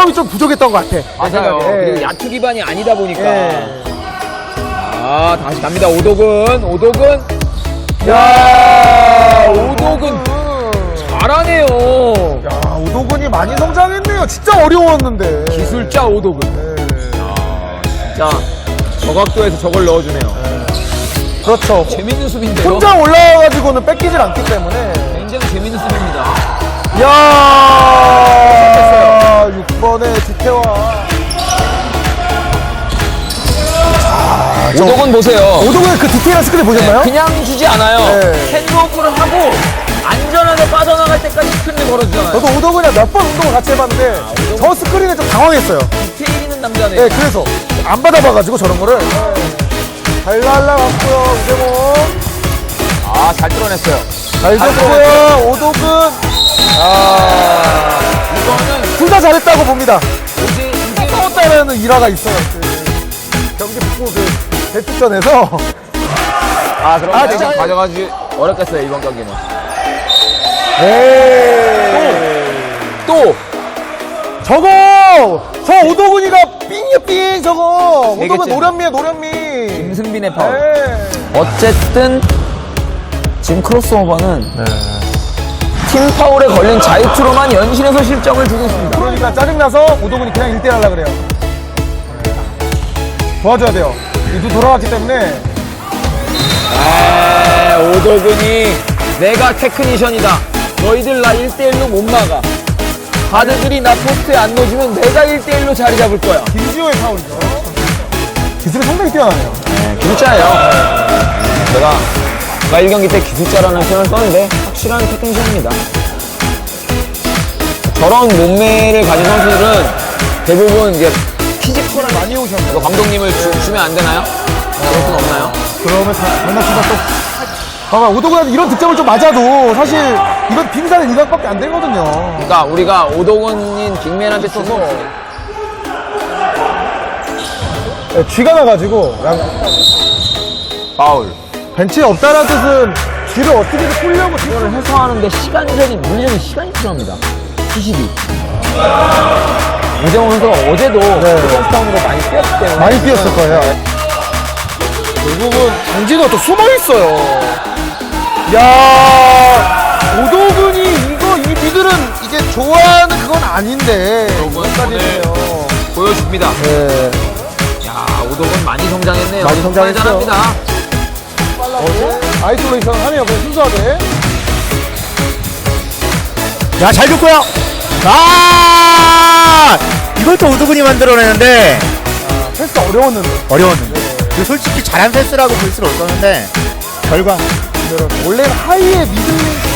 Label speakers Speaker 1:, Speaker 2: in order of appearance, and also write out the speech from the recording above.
Speaker 1: 경험이 좀 부족했던 것 같아. 내
Speaker 2: 맞아요.
Speaker 1: 생각에.
Speaker 2: 그리고 야투 기반이 아니다 보니까.
Speaker 1: 예.
Speaker 2: 아, 다시 갑니다. 오독은, 오독은. 야, 오독은 잘하네요.
Speaker 1: 야, 오도근이 많이 성장했네요. 진짜 어려웠는데.
Speaker 2: 기술자 오독은.
Speaker 1: 네.
Speaker 2: 자, 저각도에서 저걸 넣어주네요.
Speaker 1: 그렇죠.
Speaker 2: 재밌는 수비인데요.
Speaker 1: 혼자 올라와가지고는 뺏기질 않기 때문에.
Speaker 2: 굉장히 재밌는 수비입니다.
Speaker 1: 야
Speaker 2: 오독은 보세요.
Speaker 1: 오도근의 그 디테일한 스크린 보셨나요?
Speaker 2: 그냥 주지 않아요.
Speaker 1: 네.
Speaker 2: 핸드오프를 하고 안전하게 빠져나갈 때까지 스크린을 걸어주잖아요.
Speaker 1: 저도 오도근이랑 몇 번 운동을 같이 해봤는데 저 스크린에 좀 당황했어요.
Speaker 2: 디테일 있는 남자네요.
Speaker 1: 네, 그래서 안 받아봐가지고 저런 거를 잘 날라갔고요, 우재몽.
Speaker 2: 아, 잘 뚫어냈어요.
Speaker 1: 잘 오도근. 아,
Speaker 2: 이거는
Speaker 1: 둘 다 잘했다고 봅니다.
Speaker 2: 이제 이게
Speaker 1: 싸웠다라는 일화가 있어요. 그 경기 북부 그 대특전에서.
Speaker 2: 아, 그럼
Speaker 1: 아,
Speaker 2: 아,
Speaker 1: 진짜.
Speaker 2: 가져가기 어렵겠어요, 이번 경기는.
Speaker 1: 에이.
Speaker 2: 또!
Speaker 1: 저거! 저 오도근이가 삥이야, 삥, 저거!
Speaker 2: 세
Speaker 1: 오도근
Speaker 2: 개째.
Speaker 1: 노련미야, 노련미.
Speaker 2: 김승빈의 파울.
Speaker 1: 네.
Speaker 2: 어쨌든, 지금 크로스오버는 팀 파울에 걸린 자유투로만 연신해서 실점을 주고 있습니다.
Speaker 1: 그러니까 짜증나서 오도근이 그냥 1대1 하려고 그래요. 도와줘야 돼요. 이두 돌아왔기 때문에.
Speaker 2: 아, 오도근이 내가 테크니션이다. 너희들 나 1대1로 못 막아. 가드들이 나 포스트에 안 넣어주면 내가 1대1로 자리 잡을 거야.
Speaker 1: 김지호의 파울이죠. 기술이 상당히 뛰어나네요.
Speaker 2: 네, 기술자예요. 제가 나 1경기 때 기술자라는 표현을 썼는데 확실한 테크니션입니다. 저런 몸매를 가진 선수들은 대부분 이제 피지컬한
Speaker 1: 많이 오셨네요.
Speaker 2: 이거 감독님을 주, 주면 안 되나요? 그럴 순 없나요?
Speaker 1: 그러면 장난치다 또. 봐봐, 오도근한테 이런 득점을 좀 맞아도 사실 이건 빙산의 이각밖에 안 되거든요.
Speaker 2: 그러니까 우리가 오도근인 빅맨한테 써서
Speaker 1: 네, 쥐가 나가지고 양-
Speaker 2: 파울.
Speaker 1: 벤치에 없다는 뜻은 쥐를 어떻게든 풀려고
Speaker 2: 이거를 해소하는데 시간적인 물리적인 시간이 필요합니다. 72. 이정훈 선수가 어제도 크로스타운으로 많이 뛰었기 때문에
Speaker 1: 많이 뛰었을 거예요. 결국은 장진호가 또 숨어 있어요. 야 오도근이 이거 이 미들은 이게 좋아하는 그건 아닌데
Speaker 2: 오늘
Speaker 1: 여기까지네요.
Speaker 2: 보여줍니다.
Speaker 1: 네.
Speaker 2: 야 오도근 많이 성장했네요.
Speaker 1: 많이
Speaker 2: 잘합니다.
Speaker 1: 빨라고 아이솔레이션 하네요. 그냥 순수하게.
Speaker 3: 야, 잘 줬고요. 아! 이걸 또 우두근이 만들어내는데
Speaker 1: 패스 어려웠는데.
Speaker 3: 어려웠는데. 그 솔직히 잘한 패스라고 볼 수는 없었는데 결과
Speaker 1: 원래 하이의 미들링